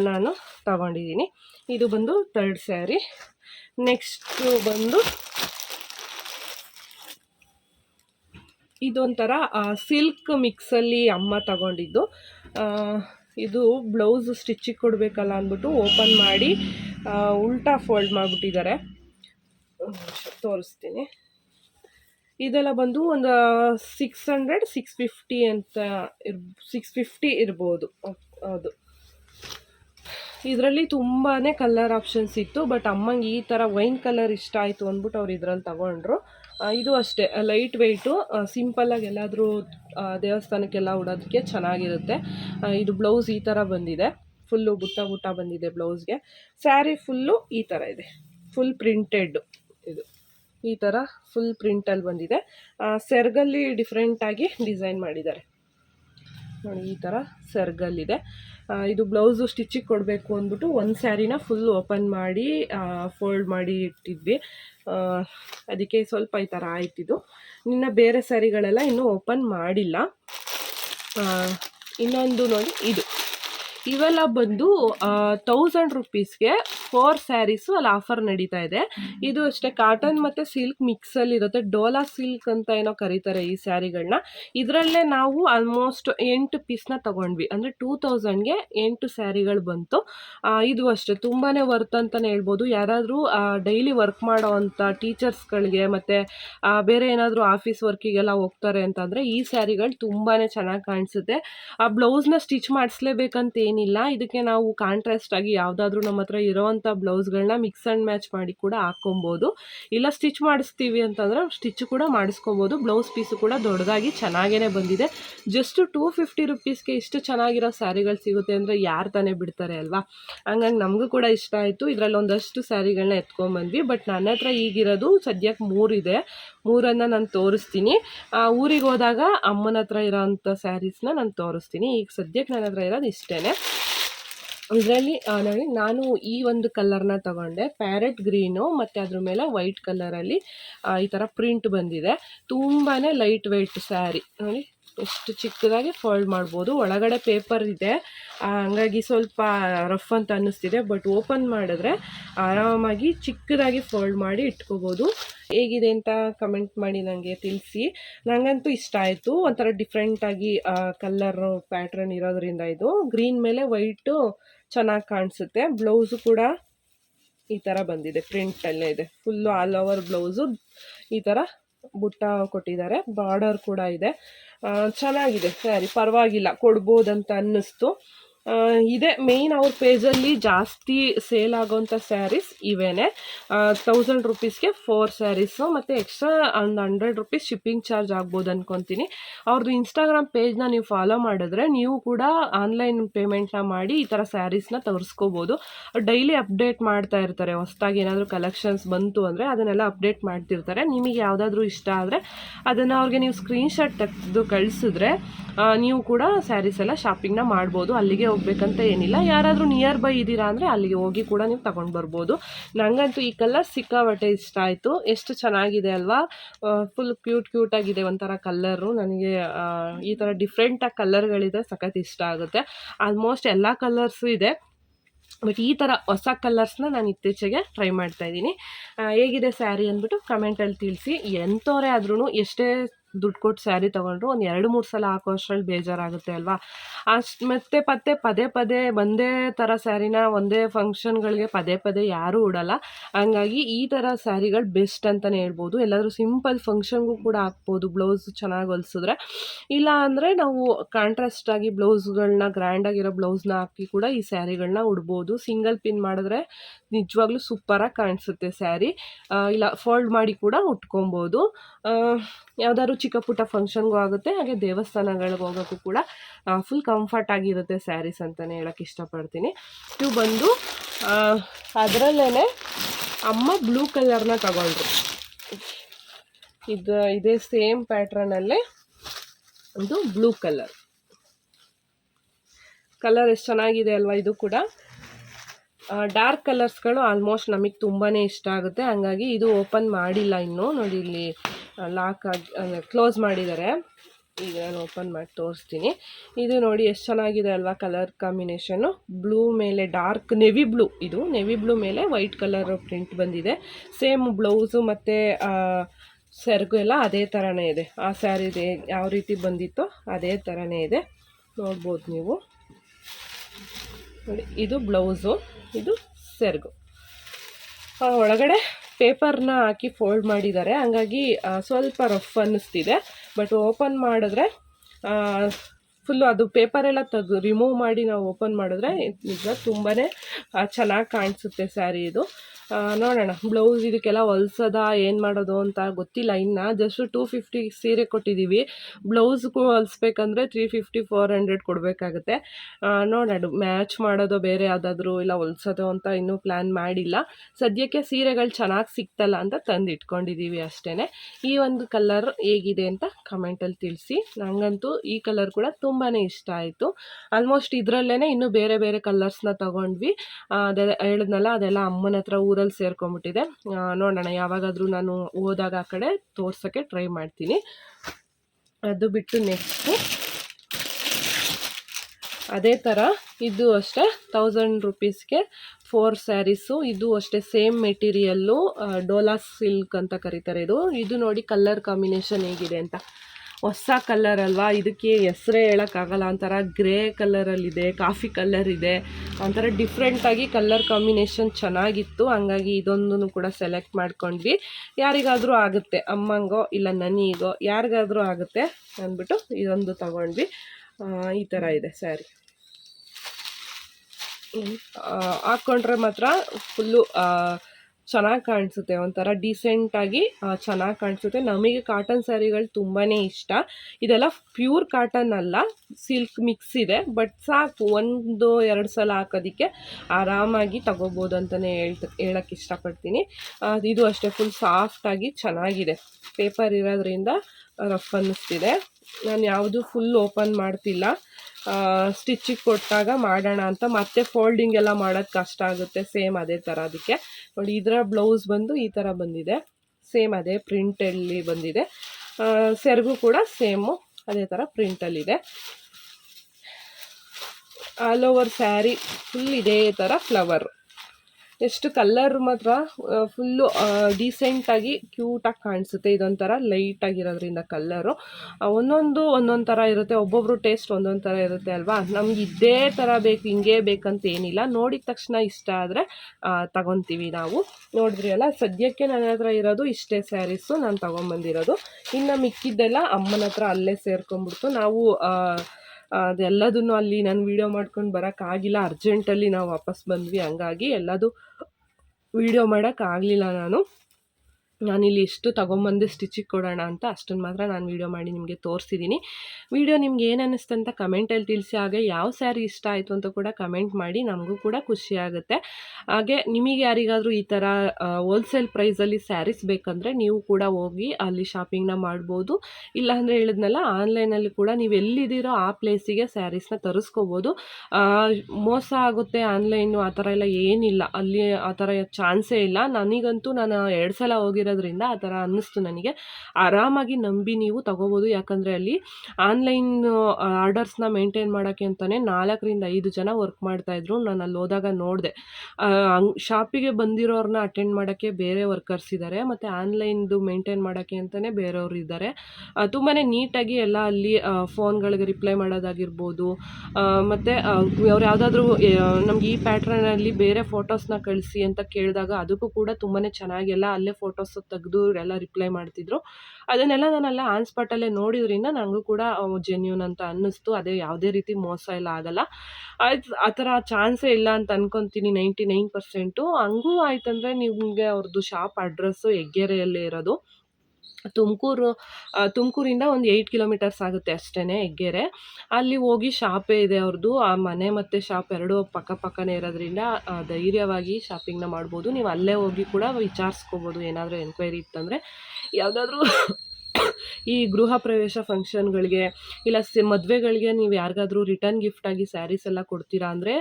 ನಾನು ತಗೊಂಡಿದ್ದೀನಿ. ಇದು ಬಂದು ತರ್ಡ್ ಸ್ಯಾರಿ ನೆಕ್ಸ್ಟು ಬಂದು ಇದೊಂಥರ ಸಿಲ್ಕ್ ಮಿಕ್ಸಲ್ಲಿ ಅಮ್ಮ ತಗೊಂಡಿದ್ದು. ಇದು ಬ್ಲೌಸ್ ಸ್ಟಿಚ್ಚಿಗೆ ಕೊಡಬೇಕಲ್ಲ ಅಂದ್ಬಿಟ್ಟು ಓಪನ್ ಮಾಡಿ ಉಲ್ಟಾ ಫೋಲ್ಡ್ ಮಾಡಿಬಿಟ್ಟಿದ್ದಾರೆ. ತೋರಿಸ್ತೀನಿ. ಇದೆಲ್ಲ ಬಂದು ಒಂದು ಸಿಕ್ಸ್ ಹಂಡ್ರೆಡ್ ಸಿಕ್ಸ್ ಫಿಫ್ಟಿ ಅಂತ ಇರ್ ಸಿಕ್ಸ್ ಫಿಫ್ಟಿ ಇರ್ಬೋದು. ಹೌದು ಇದರಲ್ಲಿ ತುಂಬಾ ಕಲರ್ ಆಪ್ಷನ್ಸ್ ಇತ್ತು ಬಟ್ ಅಮ್ಮಂಗೆ ಈ ಥರ ವೈನ್ ಕಲರ್ ಇಷ್ಟ ಆಯಿತು ಅಂದ್ಬಿಟ್ಟು ಅವ್ರು ಇದ್ರಲ್ಲಿ ತಗೊಂಡ್ರು. ಇದು ಅಷ್ಟೇ ಲೈಟ್ ವೆಯ್ಟು ಸಿಂಪಲ್ಲಾಗಿ ಎಲ್ಲಾದರೂ ದೇವಸ್ಥಾನಕ್ಕೆಲ್ಲ ಉಡೋದಕ್ಕೆ ಚೆನ್ನಾಗಿರುತ್ತೆ. ಇದು ಬ್ಲೌಸ್ ಈ ಥರ ಬಂದಿದೆ. ಫುಲ್ಲು ಬುಟ್ಟ ಬುಟ್ಟ ಬಂದಿದೆ ಬ್ಲೌಸ್ಗೆ ಸ್ಯಾರಿ ಫುಲ್ಲು ಈ ಥರ ಇದೆ. ಫುಲ್ ಪ್ರಿಂಟೆಡ್ ಇದು. ಈ ಥರ ಫುಲ್ ಪ್ರಿಂಟಲ್ಲಿ ಬಂದಿದೆ. ಸೆರ್ಗಲ್ಲಿ ಡಿಫ್ರೆಂಟಾಗಿ ಡಿಸೈನ್ ಮಾಡಿದ್ದಾರೆ. ನೋಡಿ, ಈ ಥರ ಸರ್ಗಲ್ಲಿದೆ. ಇದು ಬ್ಲೌಸು ಸ್ಟಿಚಿಗೆ ಕೊಡಬೇಕು ಅಂದ್ಬಿಟ್ಟು ಒಂದು ಸ್ಯಾರಿನ ಫುಲ್ ಓಪನ್ ಮಾಡಿ ಫೋಲ್ಡ್ ಮಾಡಿ ಇಟ್ಟಿದ್ವಿ. ಅದಕ್ಕೆ ಸ್ವಲ್ಪ ಈ ಥರ ಆಯ್ತಿದು ನಿನ್ನ ಬೇರೆ ಸ್ಯಾರಿಗಳೆಲ್ಲ ಇನ್ನೂ ಓಪನ್ ಮಾಡಿಲ್ಲ. ಇನ್ನೊಂದು ನೋಡಿ, ಇದು. ಇವೆಲ್ಲ ಬಂದು ತೌಸಂಡ್ ರುಪೀಸ್ಗೆ ಫೋರ್ ಸ್ಯಾರೀಸು ಅಲ್ಲಿ ಆಫರ್ ನಡೀತಾ ಇದೆ. ಇದು ಅಷ್ಟೇ ಕಾಟನ್ ಮತ್ತು ಸಿಲ್ಕ್ ಮಿಕ್ಸಲ್ಲಿ ಇರುತ್ತೆ. ಡೋಲಾ ಸಿಲ್ಕ್ ಅಂತ ಏನೋ ಕರೀತಾರೆ ಈ ಸ್ಯಾರಿಗಳನ್ನ ಇದರಲ್ಲೇ ನಾವು ಆಲ್ಮೋಸ್ಟ್ ಎಂಟು ಪೀಸ್ನ ತಗೊಂಡ್ವಿ. ಅಂದರೆ ಟೂ ತೌಸಂಡ್ಗೆ ಎಂಟು ಸ್ಯಾರಿಗಳು ಬಂತು. ಇದು ಅಷ್ಟೇ. ತುಂಬಾ ವರ್ತ್ ಅಂತಲೇ ಹೇಳ್ಬೋದು. ಯಾರಾದರೂ ಡೈಲಿ ವರ್ಕ್ ಮಾಡೋ ಅಂಥ ಟೀಚರ್ಸ್ಗಳಿಗೆ ಮತ್ತು ಬೇರೆ ಏನಾದರೂ ಆಫೀಸ್ ವರ್ಕಿಗೆಲ್ಲ ಹೋಗ್ತಾರೆ ಅಂತಂದರೆ ಈ ಸ್ಯಾರಿಗಳು ತುಂಬಾ ಚೆನ್ನಾಗಿ ಕಾಣಿಸುತ್ತೆ. ಆ ಬ್ಲೌಸ್ನ ಸ್ಟಿಚ್ ಮಾಡಿಸ್ಲೇಬೇಕಂತ ಏನಿಲ್ಲ. ಇದಕ್ಕೆ ನಾವು ಕಾಂಟ್ರಾಸ್ಟ್ ಆಗಿ ಯಾವುದಾದ್ರೂ ನಮ್ಮ ಹತ್ರ ಇರೋವಂಥ ಬ್ಲೌಸ್ಗಳನ್ನ ಮಿಕ್ಸ್ ಅಂಡ್ ಮ್ಯಾಚ್ ಮಾಡಿ ಕೂಡ ಹಾಕ್ಕೊಬೋದು. ಇಲ್ಲ ಸ್ಟಿಚ್ ಮಾಡಿಸ್ತೀವಿ ಅಂತಂದರೆ ಸ್ಟಿಚ್ ಕೂಡ ಮಾಡಿಸ್ಕೊಬೋದು. ಬ್ಲೌಸ್ ಪೀಸು ಕೂಡ ದೊಡ್ಡದಾಗಿ ಚೆನ್ನಾಗೇ ಬಂದಿದೆ. ಜಸ್ಟ್ ಟೂ ಫಿಫ್ಟಿ ರುಪೀಸ್ಗೆ ಇಷ್ಟು ಚೆನ್ನಾಗಿರೋ ಸ್ಯಾರಿಗಳು ಸಿಗುತ್ತೆ ಅಂದರೆ ಯಾರು ತಾನೇ ಬಿಡ್ತಾರೆ ಅಲ್ವಾ? ಹಂಗಾಗಿ ನಮಗೂ ಕೂಡ ಇಷ್ಟ ಆಯಿತು. ಇದರಲ್ಲಿ ಒಂದಷ್ಟು ಸ್ಯಾರಿಗಳನ್ನ ಎತ್ಕೊಂಬಂದ್ವಿ. ಬಟ್ ನನ್ನ ಹತ್ರ ಈಗಿರೋದು ಸದ್ಯಕ್ಕೆ ಮೂರಿದೆ ಮೂರನ್ನು ನಾನು ತೋರಿಸ್ತೀನಿ. ಊರಿಗೆ ಹೋದಾಗ ಅಮ್ಮನ ಹತ್ರ ಇರೋವಂಥ ಸ್ಯಾರೀಸ್ನ ನಾನು ತೋರಿಸ್ತೀನಿ. ಈಗ ಸದ್ಯಕ್ಕೆ ನನ್ನ ಹತ್ರ ಇರೋದು ಇಷ್ಟೇ ಇದರಲ್ಲಿ ನಾನು ಈ ಒಂದು ಕಲರ್ನ ತಗೊಂಡೆ. ಪ್ಯಾರೆಟ್ ಗ್ರೀನು ಮತ್ತು ಅದ್ರ ಮೇಲೆ ವೈಟ್ ಕಲರಲ್ಲಿ ಈ ಥರ ಪ್ರಿಂಟ್ ಬಂದಿದೆ. ತುಂಬಾ ಲೈಟ್ ವೆಯ್ಟ್ ಸ್ಯಾರಿ ನೋಡಿ, ಎಷ್ಟು ಚಿಕ್ಕದಾಗಿ ಫೋಲ್ಡ್ ಮಾಡ್ಬೋದು. ಒಳಗಡೆ ಪೇಪರ್ ಇದೆ. ಹಂಗಾಗಿ ಸ್ವಲ್ಪ ರಫ್ ಅಂತ ಅನ್ನಿಸ್ತಿದೆ ಬಟ್ ಓಪನ್ ಮಾಡಿದ್ರೆ ಆರಾಮಾಗಿ ಚಿಕ್ಕದಾಗಿ ಫೋಲ್ಡ್ ಮಾಡಿ ಇಟ್ಕೋಬೋದು. ಹೇಗಿದೆ ಅಂತ ಕಮೆಂಟ್ ಮಾಡಿ ನನಗೆ ತಿಳಿಸಿ. ನನಗಂತೂ ಇಷ್ಟ ಆಯಿತು. ಒಂಥರ ಡಿಫ್ರೆಂಟಾಗಿ ಕಲ್ಲರು ಪ್ಯಾಟ್ರನ್ ಇರೋದ್ರಿಂದ ಇದು. ಗ್ರೀನ್ ಮೇಲೆ ವೈಟು ಚೆನ್ನಾಗಿ ಕಾಣಿಸುತ್ತೆ. ಬ್ಲೌಸು ಕೂಡ ಈ ಥರ ಬಂದಿದೆ. ಪ್ರಿಂಟಲ್ಲೇ ಇದೆ. Full all over blouse. ಈ ಥರ ಬುಟ್ಟ ಕೊಟ್ಟಿದ್ದಾರೆ. ಬಾರ್ಡರ್ ಕೂಡ ಇದೆ. ಚೆನ್ನಾಗಿದೆ ಸ್ಯಾರಿ ಪರವಾಗಿಲ್ಲ. ಕೊಡ್ಬೋದಂತ ಅನ್ನಿಸ್ತು. ಇದೆ. ಮೇಯ್ನ್ ಅವ್ರ ಪೇಜಲ್ಲಿ ಜಾಸ್ತಿ ಸೇಲ್ ಆಗೋಂಥ ಸ್ಯಾರೀಸ್ ಇವೇನೆ. ತೌಸಂಡ್ ರುಪೀಸ್ಗೆ ಫೋರ್ ಸ್ಯಾರೀಸು ಮತ್ತು ಎಕ್ಸ್ಟ್ರಾ ಒಂದು ಹಂಡ್ರೆಡ್ ರುಪೀಸ್ ಶಿಪ್ಪಿಂಗ್ ಚಾರ್ಜ್ ಆಗ್ಬೋದು ಅನ್ಕೊತೀನಿ. ಅವ್ರದ್ದು ಇನ್ಸ್ಟಾಗ್ರಾಮ್ ಪೇಜ್ನ ನೀವು ಫಾಲೋ ಮಾಡಿದ್ರೆ ನೀವು ಕೂಡ ಆನ್ಲೈನ್ ಪೇಮೆಂಟ್ನ ಮಾಡಿ ಈ ಥರ ಸ್ಯಾರೀಸ್ನ ತರಿಸ್ಕೋಬೋದು. ಡೈಲಿ ಅಪ್ಡೇಟ್ ಮಾಡ್ತಾ ಇರ್ತಾರೆ. ಹೊಸ್ದಾಗಿ ಏನಾದರೂ ಕಲೆಕ್ಷನ್ಸ್ ಬಂತು ಅಂದರೆ ಅದನ್ನೆಲ್ಲ ಅಪ್ಡೇಟ್ ಮಾಡ್ತಿರ್ತಾರೆ. ನಿಮಗೆ ಯಾವುದಾದ್ರೂ ಇಷ್ಟ ಆದರೆ ಅದನ್ನು ಅವ್ರಿಗೆ ನೀವು ಸ್ಕ್ರೀನ್ಶಾಟ್ ತೆಗೆದು ಕಳಿಸಿದ್ರೆ ನೀವು ಕೂಡ ಸ್ಯಾರೀಸ್ ಎಲ್ಲ ಶಾಪಿಂಗ್ನ ಮಾಡ್ಬೋದು. ಅಲ್ಲಿಗೆ ಹೋಗ್ಬೇಕಂತ ಏನಿಲ್ಲ. ಯಾರಾದರೂ ನಿಯರ್ ಬೈ ಇದ್ದೀರಾ ಅಂದರೆ ಅಲ್ಲಿಗೆ ಹೋಗಿ ಕೂಡ ನೀವು ತಗೊಂಡು ಬರ್ಬೋದು. ನನಗಂತೂ ಈ ಕಲರ್ ಸಿಕ್ಕಾಬಟ್ಟೆ ಇಷ್ಟ ಆಯಿತು. ಎಷ್ಟು ಚೆನ್ನಾಗಿದೆ ಅಲ್ವಾ? ಫುಲ್ ಕ್ಯೂಟ್ ಕ್ಯೂಟಾಗಿದೆ ಒಂಥರ ಕಲ್ಲರು ನನಗೆ ಈ ಥರ ಡಿಫ್ರೆಂಟಾಗಿ ಕಲ್ಲರ್ಗಳಿದ್ರೆ ಸಖತ್ ಇಷ್ಟ ಆಗುತ್ತೆ. ಆಲ್ಮೋಸ್ಟ್ ಎಲ್ಲ ಕಲರ್ಸು ಇದೆ. ಬಟ್ ಈ ಥರ ಹೊಸ ಕಲರ್ಸ್ನ ನಾನು ಇತ್ತೀಚೆಗೆ ಟ್ರೈ ಮಾಡ್ತಾ ಇದ್ದೀನಿ. ಹೇಗಿದೆ ಸ್ಯಾರಿ ಅಂದ್ಬಿಟ್ಟು ಕಮೆಂಟಲ್ಲಿ ತಿಳಿಸಿ. ಎಂಥವರೇ ಆದ್ರೂ ಎಷ್ಟೇ ದುಡ್ಡು ಕೊಟ್ಟು ಸ್ಯಾರಿ ತೊಗೊಂಡ್ರು ಒಂದು ಎರಡು ಮೂರು ಸಲ ಹಾಕೋ ಅಷ್ಟ್ರಲ್ಲಿ ಬೇಜಾರಾಗುತ್ತೆ ಅಲ್ವಾ? ಅಷ್ಟು ಮತ್ತೆ ಪತ್ತೆ ಪದೇ ಪದೇ ಒಂದೇ ಥರ ಸ್ಯಾರಿನ ಒಂದೇ ಫಂಕ್ಷನ್ಗಳಿಗೆ ಪದೇ ಪದೇ ಯಾರೂ ಉಡಲ್ಲ. ಹಂಗಾಗಿ ಈ ಥರ ಸ್ಯಾರಿಗಳು ಬೆಸ್ಟ್ ಅಂತಲೇ ಹೇಳ್ಬೋದು. ಎಲ್ಲಾದರೂ ಸಿಂಪಲ್ ಫಂಕ್ಷನ್ಗೂ ಕೂಡ ಹಾಕ್ಬೋದು ಬ್ಲೌಸ್ ಚೆನ್ನಾಗಿ ಹೊಲಿಸಿದ್ರೆ. ಇಲ್ಲ ಅಂದರೆ ನಾವು ಕಾಂಟ್ರಾಸ್ಟ್ ಆಗಿ ಬ್ಲೌಸ್ಗಳನ್ನ ಗ್ರ್ಯಾಂಡಾಗಿರೋ ಬ್ಲೌಸ್ನ ಹಾಕಿ ಕೂಡ ಈ ಸ್ಯಾರಿಗಳನ್ನ ಉಡ್ಬೋದು. ಸಿಂಗಲ್ ಪಿನ್ ಮಾಡಿದ್ರೆ ನಿಜವಾಗ್ಲೂ ಸೂಪರಾಗಿ ಕಾಣಿಸುತ್ತೆ ಸ್ಯಾರಿ. ಇಲ್ಲ ಫೋಲ್ಡ್ ಮಾಡಿ ಕೂಡ ಉಟ್ಕೊಬೋದು. ಯಾವ್ದಾದ್ರು ಚಿಕ್ಕ ಪುಟ್ಟ ಫಂಕ್ಷನ್ಗೂ ಆಗುತ್ತೆ. ಹಾಗೆ ದೇವಸ್ಥಾನಗಳಿಗೆ ಹೋಗೋಕ್ಕೂ ಕೂಡ ಫುಲ್ ಕಂಫರ್ಟ್ ಆಗಿರುತ್ತೆ ಸ್ಯಾರೀಸ್ ಅಂತಲೇ ಹೇಳೋಕ್ಕೆ ಇಷ್ಟಪಡ್ತೀನಿ. ಇವು ಬಂದು ಅದರಲ್ಲೇ ಅಮ್ಮ ಬ್ಲೂ ಕಲರ್ನ ತಗೊಂಡ್ರು. ಇದು, ಇದೇ ಸೇಮ್ ಪ್ಯಾಟ್ರನಲ್ಲೇ ಇದು ಬ್ಲೂ ಕಲರ್ ಕಲರ್ ಎಷ್ಟು ಚೆನ್ನಾಗಿದೆ ಅಲ್ವಾ ಇದು ಕೂಡ? ಡಾರ್ಕ್ ಕಲರ್ಸ್ಗಳು ಆಲ್ಮೋಸ್ಟ್ ನಮಗೆ ತುಂಬಾ ಇಷ್ಟ ಆಗುತ್ತೆ. ಹಂಗಾಗಿ ಇದು ಓಪನ್ ಮಾಡಿಲ್ಲ ಇನ್ನೂ. ನೋಡಿ ಇಲ್ಲಿ ಲಾಕ್ ಆಗಿ ಕ್ಲೋಸ್ ಮಾಡಿದ್ದಾರೆ. ಈಗ ನಾನು ಓಪನ್ ಮಾಡಿ ತೋರಿಸ್ತೀನಿ. ಇದು ನೋಡಿ ಎಷ್ಟು ಚೆನ್ನಾಗಿದೆ ಅಲ್ವಾ ಕಲರ್ ಕಾಂಬಿನೇಷನ್ನು ಬ್ಲೂ ಮೇಲೆ ಡಾರ್ಕ್ ನೆವಿ ಬ್ಲೂ ಇದು ನೆವಿ ಬ್ಲೂ ಮೇಲೆ ವೈಟ್ ಕಲರ್ ಪ್ರಿಂಟ್ ಬಂದಿದೆ. ಸೇಮ್ ಬ್ಲೌಸು ಮತ್ತು ಸೆರಗು ಎಲ್ಲ ಅದೇ ಥರನೇ ಇದೆ. ಆ ಸ್ಯಾರಿದೆ ಯಾವ ರೀತಿ ಬಂದಿತ್ತೋ ಅದೇ ಥರನೇ ಇದೆ. ನೋಡ್ಬೋದು ನೀವು. ನೋಡಿ, ಇದು ಬ್ಲೌಸು ಇದು ಸೆರಗು ಒಳಗಡೆ ಪೇಪರ್ನ ಹಾಕಿ ಫೋಲ್ಡ್ ಮಾಡಿದ್ದಾರೆ. ಹಂಗಾಗಿ ಸ್ವಲ್ಪ ರಫ್ ಅನ್ನಿಸ್ತಿದೆ. ಬಟ್ ಓಪನ್ ಮಾಡಿದ್ರೆ ಫುಲ್ಲು ಅದು ಪೇಪರ್ ಎಲ್ಲ ತೆಗ್ದು ರಿಮೂವ್ ಮಾಡಿ ನಾವು ಓಪನ್ ಮಾಡಿದ್ರೆ ನಿಜ ತುಂಬಾ ಚೆನ್ನಾಗಿ ಕಾಣಿಸುತ್ತೆ ಸ್ಯಾರಿ ಇದು. ನೋಡೋಣ ಬ್ಲೌಸ್ ಇದಕ್ಕೆಲ್ಲ ಹೊಲ್ಸೋದ, ಏನು ಮಾಡೋದು ಅಂತ ಗೊತ್ತಿಲ್ಲ ಇನ್ನು. ಜಸ್ಟ್ ಟೂ ಫಿಫ್ಟಿ ಸೀರೆ ಕೊಟ್ಟಿದ್ದೀವಿ ಬ್ಲೌಸ್ಗೂ ಹೊಲಿಸ್ಬೇಕಂದ್ರೆ ತ್ರೀ ಫಿಫ್ಟಿ ಫೋರ್ ಹಂಡ್ರೆಡ್ ಕೊಡಬೇಕಾಗುತ್ತೆ. ನೋಡೋಣ ಮ್ಯಾಚ್ ಮಾಡೋದು ಬೇರೆ ಯಾವುದಾದ್ರೂ ಇಲ್ಲ ಹೊಲ್ಸೋದು ಅಂತ ಇನ್ನೂ ಪ್ಲ್ಯಾನ್ ಮಾಡಿಲ್ಲ. ಸದ್ಯಕ್ಕೆ ಸೀರೆಗಳು ಚೆನ್ನಾಗಿ ಸಿಗ್ತಲ್ಲ ಅಂತ ತಂದು ಇಟ್ಕೊಂಡಿದ್ದೀವಿ ಅಷ್ಟೇ ಈ ಒಂದು ಕಲರ್ ಹೇಗಿದೆ ಅಂತ ಕಮೆಂಟಲ್ಲಿ ತಿಳಿಸಿ. ನನಗಂತೂ ಈ ಕಲರ್ ಕೂಡ ತುಂಬಾ ಇಷ್ಟ ಆಯಿತು. ಆಲ್ಮೋಸ್ಟ್ ಇದರಲ್ಲೇ ಇನ್ನೂ ಬೇರೆ ಬೇರೆ ಕಲರ್ಸ್ನ ತೊಗೊಂಡ್ವಿ. ಅದೆಲ್ಲ ಹೇಳಿದ್ನಲ್ಲ ಅದೆಲ್ಲ ಅಮ್ಮನ ಹತ್ರ ಊರಲ್ಲಿ ಸೇರ್ಕೊಂಬಿಟ್ಟಿದೆ ಆ, ನೋಡೋಣ ಯಾವಾಗಾದರೂ ನಾನು ಹೋದಾಗ ಆ ಕಡೆ ತೋರ್ಸೋಕ್ಕೆ ಟ್ರೈ ಮಾಡ್ತೀನಿ. ಅದು ಬಿಟ್ಟು ನೆಕ್ಸ್ಟು ಅದೇ ಥರ ಇದು ಅಷ್ಟೇ ತೌಸಂಡ್ ರುಪೀಸ್ಗೆ ಫೋರ್ ಸ್ಯಾರೀಸು ಇದು ಅಷ್ಟೇ ಸೇಮ್ ಮೆಟೀರಿಯಲ್ಲು ಡೋಲಾ ಸಿಲ್ಕ್ ಅಂತ ಕರೀತಾರೆ ಇದು. ಇದು ನೋಡಿ ಕಲರ್ ಕಾಂಬಿನೇಷನ್ ಹೇಗಿದೆ ಅಂತ. ಹೊಸ ಕಲರ್ ಅಲ್ವಾ? ಇದಕ್ಕೆ ಹೆಸರೇ ಹೇಳೋಕ್ಕಾಗಲ್ಲ. ಒಂಥರ ಗ್ರೇ ಕಲರಲ್ಲಿದೆ ಕಾಫಿ ಕಲರ್ ಇದೆ. ಒಂಥರ ಡಿಫ್ರೆಂಟಾಗಿ ಕಲರ್ ಕಾಂಬಿನೇಷನ್ ಚೆನ್ನಾಗಿತ್ತು. ಹಂಗಾಗಿ ಇದೊಂದನ್ನು ಕೂಡ ಸೆಲೆಕ್ಟ್ ಮಾಡ್ಕೊಂಡ್ವಿ. ಯಾರಿಗಾದರೂ ಆಗುತ್ತೆ, ಅಮ್ಮಂಗೋ ಇಲ್ಲ ನನಿಗೋ, ಯಾರಿಗಾದರೂ ಆಗುತ್ತೆ ಅಂದ್ಬಿಟ್ಟು ಇದೊಂದು ತಗೊಂಡ್ವಿ. ಈ ಥರ ಇದೆ ಸ್ಯಾರಿ ಹಾಕ್ಕೊಂಡ್ರೆ ಮಾತ್ರ ಫುಲ್ಲು ಚೆನ್ನಾಗಿ ಕಾಣಿಸುತ್ತೆ, ಒಂಥರ ಡೀಸೆಂಟಾಗಿ ಚೆನ್ನಾಗಿ ಕಾಣಿಸುತ್ತೆ. ನಮಗೆ ಕಾಟನ್ ಸ್ಯಾರಿಗಳು ತುಂಬಾ ಇಷ್ಟ. ಇದೆಲ್ಲ ಪ್ಯೂರ್ ಕಾಟನ್ ಅಲ್ಲ ಸಿಲ್ಕ್ ಮಿಕ್ಸ್ ಇದೆ ಬಟ್ ಸಾಕು, ಒಂದು, ಎರಡು ಸಲ ಹಾಕೋದಕ್ಕೆ ಆರಾಮಾಗಿ ತಗೋಬೋದು ಅಂತಲೇ ಹೇಳ್ತ ಹೇಳಕ್ಕೆ ಇಷ್ಟಪಡ್ತೀನಿ. ಇದು ಅಷ್ಟೇ ಫುಲ್ ಸಾಫ್ಟಾಗಿ ಚೆನ್ನಾಗಿದೆ. ಪೇಪರ್ ಇರೋದ್ರಿಂದ ರಫ್ ಅನ್ನಿಸ್ತಿದೆ. ನಾನು ಯಾವುದು ಫುಲ್ ಓಪನ್ ಮಾಡ್ತಿಲ್ಲ. ಸ್ಟಿಚ್ಚಿಗೆ ಕೊಟ್ಟಾಗ ಮಾಡೋಣ ಅಂತ. ಮತ್ತೆ ಫೋಲ್ಡಿಂಗ್ ಎಲ್ಲ ಮಾಡೋದು ಕಷ್ಟ ಆಗುತ್ತೆ. ಸೇಮ್ ಅದೇ ಥರ ಅದಕ್ಕೆ. ನೋಡಿ, ಇದರ ಬ್ಲೌಸ್ ಬಂದು ಈ ಥರ ಬಂದಿದೆ. ಸೇಮ್ ಅದೇ ಪ್ರಿಂಟಲ್ಲಿ ಬಂದಿದೆ. ಸೆರಗು ಕೂಡ ಸೇಮು ಅದೇ ಥರ ಪ್ರಿಂಟಲ್ಲಿದೆ ಆಲ್ ಓವರ್ ಸ್ಯಾರಿ ಫುಲ್ ಇದೇ ಥರ ಫ್ಲವರ್ ಎಷ್ಟು ಕಲ್ಲರ್ ಮಾತ್ರ ಫುಲ್ಲು ಡೀಸೆಂಟಾಗಿ ಕ್ಯೂಟಾಗಿ ಕಾಣಿಸುತ್ತೆ. ಇದೊಂಥರ ಲೈಟಾಗಿರೋದ್ರಿಂದ ಕಲ್ಲರು ಒಂದೊಂದು ಒಂದೊಂದು ಥರ ಇರುತ್ತೆ. ಒಬ್ಬೊಬ್ರು ಟೇಸ್ಟ್ ಒಂದೊಂದು ಥರ ಇರುತ್ತೆ ಅಲ್ವಾ? ನಮ್ಗೆ ಇದೇ ಥರ ಬೇಕು, ಹಿಂಗೆ ಬೇಕಂತ ಏನಿಲ್ಲ. ನೋಡಿದ ತಕ್ಷಣ ಇಷ್ಟ ಆದರೆ ತಗೊತೀವಿ ನಾವು. ನೋಡಿದ್ರಿ ಅಲ್ಲ, ಸದ್ಯಕ್ಕೆ ನನ್ನ ಹತ್ರ ಇರೋದು ಇಷ್ಟೇ ಸ್ಯಾರೀಸು ನಾನು ತೊಗೊಂಬಂದಿರೋದು. ಇನ್ನು ಮಿಕ್ಕಿದ್ದೆಲ್ಲ ಅಮ್ಮನ ಹತ್ರ ಅಲ್ಲೇ ಸೇರ್ಕೊಂಡ್ಬಿಡ್ತು. ನಾವು ಅದೆಲ್ಲದನ್ನು ಅಲ್ಲಿ ನಾನು ವೀಡಿಯೋ ಮಾಡ್ಕೊಂಡು ಬರೋಕ್ಕಾಗಿಲ್ಲ ಅರ್ಜೆಂಟಲ್ಲಿ ನಾವು ವಾಪಸ್ ಬಂದ್ವಿ. ಹಂಗಾಗಿ ಎಲ್ಲದು ವೀಡಿಯೋ ಮಾಡೋಕ್ಕಾಗಲಿಲ್ಲ ನಾನು. ನಾನಿಲ್ಲಿ ಇಷ್ಟು ತೊಗೊಂಬಂದು ಸ್ಟಿಚಿಗೆ ಕೊಡೋಣ ಅಂತ ಅಷ್ಟನ್ನು ಮಾತ್ರ ನಾನು ವೀಡಿಯೋ ಮಾಡಿ ನಿಮಗೆ ತೋರಿಸಿದ್ದೀನಿ ವೀಡಿಯೋ ನಿಮ್ಗೆ ಏನು ಅನ್ನಿಸ್ತು ಅಂತ ಕಮೆಂಟಲ್ಲಿ ತಿಳಿಸಿ, ಹಾಗೆ ಯಾವ ಸ್ಯಾರಿ ಇಷ್ಟ ಆಯಿತು ಅಂತ ಕೂಡ ಕಮೆಂಟ್ ಮಾಡಿ ನಮಗೂ ಕೂಡ ಖುಷಿಯಾಗುತ್ತೆ ಹಾಗೆ ನಿಮಗೆ ಯಾರಿಗಾದರೂ ಈ ಥರ ಹೋಲ್ಸೇಲ್ ಪ್ರೈಸಲ್ಲಿ ಸ್ಯಾರೀಸ್ ಬೇಕಂದರೆ ನೀವು ಕೂಡ ಹೋಗಿ ಅಲ್ಲಿ ಶಾಪಿಂಗ್ನ ಮಾಡ್ಬೋದು. ಇಲ್ಲಾಂದರೆ ಹೇಳಿದ್ನಲ್ಲ ಆನ್ಲೈನಲ್ಲಿ ಕೂಡ ನೀವು ಎಲ್ಲಿದ್ದೀರೋ ಆ ಪ್ಲೇಸಿಗೆ ಸ್ಯಾರೀಸ್ನ ತರಿಸ್ಕೋಬೋದು. ಮೋಸ ಆಗುತ್ತೆ ಆನ್ಲೈನು ಆ ಥರ ಎಲ್ಲ ಏನಿಲ್ಲ. ಅಲ್ಲಿ ಆ ಥರ ಚಾನ್ಸೇ ಇಲ್ಲ. ನನಗಂತೂ ನಾನು ಎರಡು ಸಲ ಹೋಗಿರೋದ್ರಿಂದ ಆ ಥರ ಅನ್ನಿಸ್ತು ನನಗೆ. ಆರಾಮಾಗಿ ನಂಬಿ ನೀವು ತಗೋಬೋದು. ಯಾಕಂದರೆ ಅಲ್ಲಿ ಆನ್ಲೈನ್ ಆರ್ಡರ್ಸ್ನ ಮೇಂಟೈನ್ ಮಾಡೋಕ್ಕೆ ಅಂತಲೇ ನಾಲ್ಕರಿಂದ ಐದು ಜನ ವರ್ಕ್ ಮಾಡ್ತಾಯಿದ್ರು ನಾನು ಅಲ್ಲಿ ಹೋದಾಗ ನೋಡಿದೆ. ಶಾಪಿಗೆ ಬಂದಿರೋರನ್ನ ಅಟೆಂಡ್ ಮಾಡೋಕ್ಕೆ ಬೇರೆ ವರ್ಕರ್ಸ್ ಇದ್ದಾರೆ ಮತ್ತು ಆನ್ಲೈನ್ದು ಮೇಂಟೈನ್ ಮಾಡೋಕ್ಕೆ ಅಂತಲೇ ಬೇರೆಯವರು ಇದ್ದಾರೆ ತುಂಬಾ ನೀಟಾಗಿ ಎಲ್ಲ ಅಲ್ಲಿ ಫೋನ್ಗಳಿಗೆ ರಿಪ್ಲೈ ಮಾಡೋದಾಗಿರ್ಬೋದು. ಮತ್ತು ಅವ್ರು ಯಾವುದಾದ್ರೂ ನಮ್ಗೆ ಈ ಪ್ಯಾಟ್ರನಲ್ಲಿ ಬೇರೆ ಫೋಟೋಸ್ನ ಕಳಿಸಿ ಅಂತ ಕೇಳಿದಾಗ ಅದಕ್ಕೂ ಕೂಡ ತುಂಬಾ ಚೆನ್ನಾಗಿ ಎಲ್ಲ ಅಲ್ಲೇ ಫೋಟೋಸ್ ತೆಗೆದು ಎಲ್ಲ ರಿಪ್ಲೈ ಮಾಡ್ತಿದ್ರು. ಅದನ್ನೆಲ್ಲ ನಾನೆಲ್ಲ ಆನ್ ಸ್ಪಾಟಲ್ಲೇ ನೋಡಿದ್ರಿಂದ ನನಗೂ ಕೂಡ ಜೆನ್ಯೂನ್ ಅಂತ ಅನ್ನಿಸ್ತು. ಅದೇ ಯಾವುದೇ ರೀತಿ ಮೋಸ ಎಲ್ಲ ಆಗಲ್ಲ. ಆಯ್ತು, ಆ ಥರ ಚಾನ್ಸೇ ಇಲ್ಲ ಅಂತ ಅನ್ಕೊತೀನಿ ನೈಂಟಿ ನೈನ್ ಪರ್ಸೆಂಟು ಹಂಗೂ ಆಯ್ತಂದ್ರೆ ನಿಮಗೆ ಅವ್ರದ್ದು ಶಾಪ್ ಅಡ್ರೆಸ್ಸು ಹೆಗ್ಗೆರೆಯಲ್ಲೇ ಇರೋದು. ತುಮಕೂರು ತುಮಕೂರಿಂದ ಒಂದು ಏಯ್ಟ್ ಕಿಲೋಮೀಟರ್ಸ್ ಆಗುತ್ತೆ ಅಷ್ಟೇ ಹೆಗ್ಗೆರೆ. ಅಲ್ಲಿ ಹೋಗಿ ಶಾಪೇ ಇದೆ ಅವ್ರದ್ದು ಆ ಮನೆ ಮತ್ತು ಶಾಪ್ ಎರಡೂ ಪಕ್ಕ ಪಕ್ಕನೇ ಇರೋದ್ರಿಂದ ಧೈರ್ಯವಾಗಿ ಶಾಪಿಂಗ್ನ ಮಾಡ್ಬೋದು. ನೀವು ಅಲ್ಲೇ ಹೋಗಿ ಕೂಡ ವಿಚಾರಿಸ್ಕೋಬೋದು ಏನಾದರೂ ಎನ್ಕ್ವೈರಿ ಇತ್ತಂದರೆ. ಯಾವುದಾದ್ರೂ ಈ ಗೃಹ ಪ್ರವೇಶ ಫಂಕ್ಷನ್ಗಳಿಗೆ ಇಲ್ಲ ಸಿ ಮದುವೆಗಳಿಗೆ ನೀವು ಯಾರಿಗಾದರೂ ರಿಟರ್ನ್ ಗಿಫ್ಟಾಗಿ ಸ್ಯಾರೀಸ್ ಎಲ್ಲ ಕೊಡ್ತೀರಾ ಅಂದರೆ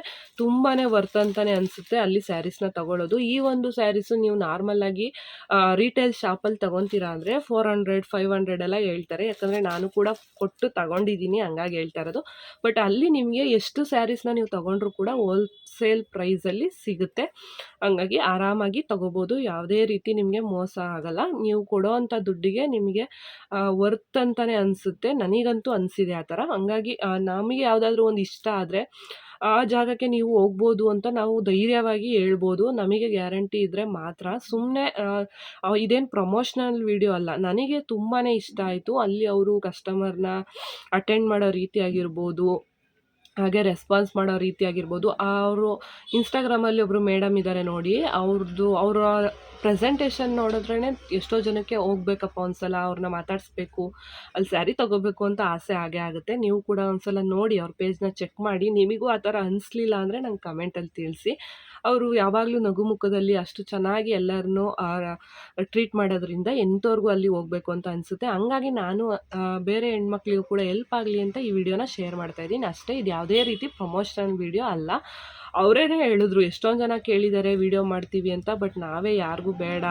ತುಂಬಾ ವರ್ತ್ ಅಂತಲೇ ಅನಿಸುತ್ತೆ ಅಲ್ಲಿ ಸ್ಯಾರೀಸ್ನ ತಗೊಳ್ಳೋದು. ಈ ಒಂದು ಸ್ಯಾರೀಸು ನೀವು ನಾರ್ಮಲಾಗಿ ರೀಟೇಲ್ ಶಾಪಲ್ಲಿ ತೊಗೊತೀರಾ ಅಂದರೆ ಫೋರ್ ಹಂಡ್ರೆಡ್ ಫೈವ್ ಹಂಡ್ರೆಡ್ ಎಲ್ಲ ಹೇಳ್ತಾರೆ. ಯಾಕಂದರೆ ನಾನು ಕೂಡ ಕೊಟ್ಟು ತಗೊಂಡಿದ್ದೀನಿ, ಹಂಗಾಗಿ ಹೇಳ್ತಾ ಇರೋದು. ಬಟ್ ಅಲ್ಲಿ ನಿಮಗೆ ಎಷ್ಟು ಸ್ಯಾರೀಸ್ನ ನೀವು ತೊಗೊಂಡ್ರು ಕೂಡ ಹೋಲ್ಸೇಲ್ ಪ್ರೈಸಲ್ಲಿ ಸಿಗುತ್ತೆ. ಹಂಗಾಗಿ ಆರಾಮಾಗಿ ತಗೋಬೋದು. ಯಾವುದೇ ರೀತಿ ನಿಮಗೆ ಮೋಸ ಆಗಲ್ಲ. ನೀವು ಕೊಡೋ ಅಂಥ ದುಡ್ಡಿಗೆ ನಿಮಗೆ ವರ್ತ್ ಅಂತಲೇ ಅನಿಸುತ್ತೆ. ನನಗಂತೂ ಅನಿಸಿದೆ ಆ ಥರ. ಹಂಗಾಗಿ ನಮಗೆ ಯಾವುದಾದ್ರೂ ಒಂದು ಇಷ್ಟ ಆದರೆ, ಆ ಜಾಗಕ್ಕೆ ನೀವು ಹೋಗ್ಬೋದು ಅಂತ ನಾವು ಧೈರ್ಯವಾಗಿ ಹೇಳ್ಬೋದು. ನಮಗೆ ಗ್ಯಾರಂಟಿ ಇದ್ದರೆ ಮಾತ್ರ. ಸುಮ್ಮನೆ ಇದೇನು ಪ್ರಮೋಷ್ನಲ್ ವಿಡಿಯೋ ಅಲ್ಲ. ನನಗೆ ತುಂಬಾ ಇಷ್ಟ ಆಯಿತು. ಅಲ್ಲಿ ಅವರು ಕಸ್ಟಮರ್ನ ಅಟೆಂಡ್ ಮಾಡೋ ರೀತಿ ಆಗಿರ್ಬೋದು, ಹಾಗೆ ರೆಸ್ಪಾನ್ಸ್ ಮಾಡೋ ರೀತಿ ಆಗಿರ್ಬೋದು. ಅವರು ಇನ್ಸ್ಟಾಗ್ರಾಮಲ್ಲಿ ಒಬ್ಬರು ಮೇಡಮ್ ಇದ್ದಾರೆ ನೋಡಿ ಅವ್ರದ್ದು ಅವರ ಪ್ರೆಸೆಂಟೇಷನ್ ನೋಡಿದ್ರೇ ಎಷ್ಟೋ ಜನಕ್ಕೆ ಹೋಗ್ಬೇಕಪ್ಪ ಒಂದ್ಸಲ ಅವ್ರನ್ನ ಮಾತಾಡಿಸ್ಬೇಕು, ಅಲ್ಲಿ ಸ್ಯಾರಿ ತಗೋಬೇಕು ಅಂತ ಆಸೆ ಆಗೇ ಆಗುತ್ತೆ. ನೀವು ಕೂಡ ಒಂದ್ಸಲ ನೋಡಿ ಅವ್ರ ಪೇಜ್ನ ಚೆಕ್ ಮಾಡಿ, ನಿಮಗೂ ಆ ಥರ ಅನಿಸ್ಲಿಲ್ಲ ಅಂದರೆ ನಂಗೆ ಕಮೆಂಟಲ್ಲಿ ತಿಳಿಸಿ. ಅವರು ಯಾವಾಗಲೂ ನಗುಮುಖದಲ್ಲಿ ಅಷ್ಟು ಚೆನ್ನಾಗಿ ಎಲ್ಲರನ್ನು ಟ್ರೀಟ್ ಮಾಡೋದ್ರಿಂದ ಎಂಥವ್ರಿಗೂ ಅಲ್ಲಿ ಹೋಗ್ಬೇಕು ಅಂತ ಅನಿಸುತ್ತೆ. ಹಂಗಾಗಿ ನಾನು ಬೇರೆ ಹೆಣ್ಮಕ್ಳಿಗೂ ಕೂಡ ಹೆಲ್ಪ್ ಆಗಲಿ ಅಂತ ಈ ವಿಡಿಯೋನ ಶೇರ್ ಮಾಡ್ತಾ ಇದ್ದೀನಿ. ಅಷ್ಟೇ ಇದು ಯಾವುದೇ ರೀತಿ ಪ್ರಮೋಷನಲ್ ವಿಡಿಯೋ ಅಲ್ಲ. ಅವರೇನೆ ಹೇಳಿದ್ರು, ಎಷ್ಟೊಂದು ಜನ ಕೇಳಿದ್ದಾರೆ ವಿಡಿಯೋ ಮಾಡ್ತೀವಿ ಅಂತ, ಬಟ್ ನಾವೇ ಯಾರಿಗೂ ಬೇಡ.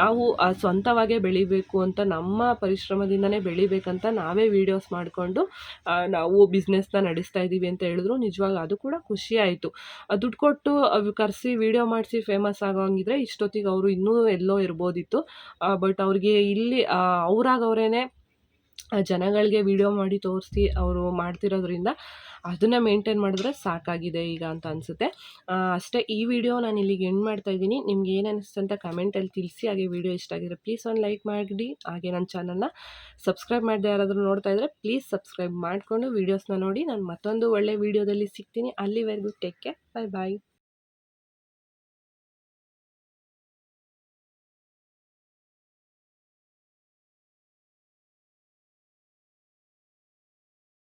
ನಾವು ಸ್ವಂತವಾಗೇ ಬೆಳಿಬೇಕು ಅಂತ, ನಮ್ಮ ಪರಿಶ್ರಮದಿಂದನೇ ಬೆಳಿಬೇಕಂತ ನಾವೇ ವೀಡಿಯೋಸ್ ಮಾಡಿಕೊಂಡು ನಾವು ಬಿಸ್ನೆಸ್ನ ನಡೆಸ್ತಾ ಇದ್ದೀವಿ ಅಂತ ಹೇಳಿದ್ರು. ನಿಜವಾಗ ಅದು ಕೂಡ ಖುಷಿ ಆಯಿತು. ದುಡ್ಡು ಕೊಟ್ಟು ಕರೆಸಿ ವಿಡಿಯೋ ಮಾಡಿಸಿ ಫೇಮಸ್ ಆಗೋಂಗಿದ್ರೆ ಇಷ್ಟೊತ್ತಿಗೆ ಅವರು ಇನ್ನೂ ಎಲ್ಲೋ ಇರ್ಬೋದಿತ್ತು. ಬಟ್ ಅವ್ರಿಗೆ ಇಲ್ಲಿ ಅವ್ರಾಗ ಅವರೇನೆ ಜನಗಳಿಗೆ ವಿಡಿಯೋ ಮಾಡಿ ತೋರಿಸಿ, ಅವರು ಮಾಡ್ತಿರೋದ್ರಿಂದ ಅದನ್ನು ಮೇಂಟೈನ್ ಮಾಡಿದ್ರೆ ಸಾಕಾಗಿದೆ ಈಗ ಅಂತ ಅನಿಸುತ್ತೆ. ಅಷ್ಟೇ ಈ ವಿಡಿಯೋ ನಾನು ಇಲ್ಲಿಗೆ ಎಂಡ್ ಮಾಡ್ತಾ ಇದ್ದೀನಿ. ನಿಮ್ಗೆ ಏನು ಅನಿಸ್ತು ಅಂತ ಕಮೆಂಟಲ್ಲಿ ತಿಳಿಸಿ, ಹಾಗೆ ವಿಡಿಯೋ ಇಷ್ಟ ಆಗಿದ್ರೆ ಪ್ಲೀಸ್ ಒಂದು ಲೈಕ್ ಮಾಡಿ, ಹಾಗೆ ನನ್ನ ಚಾನಲ್ನ ಸಬ್ಸ್ಕ್ರೈಬ್ ಮಾಡದೆ ಯಾರಾದರೂ ನೋಡ್ತಾ ಇದ್ದರೆ ಪ್ಲೀಸ್ ಸಬ್ಸ್ಕ್ರೈಬ್ ಮಾಡಿಕೊಂಡು ವೀಡಿಯೋಸ್ನ ನೋಡಿ. ನಾನು ಮತ್ತೊಂದು ಒಳ್ಳೆ ವೀಡಿಯೋದಲ್ಲಿ ಸಿಗ್ತೀನಿ. ಅಲ್ಲಿವರೆಗೂ ಟೇಕ್ ಕೇರ್ ಬೈ ಬಾಯ್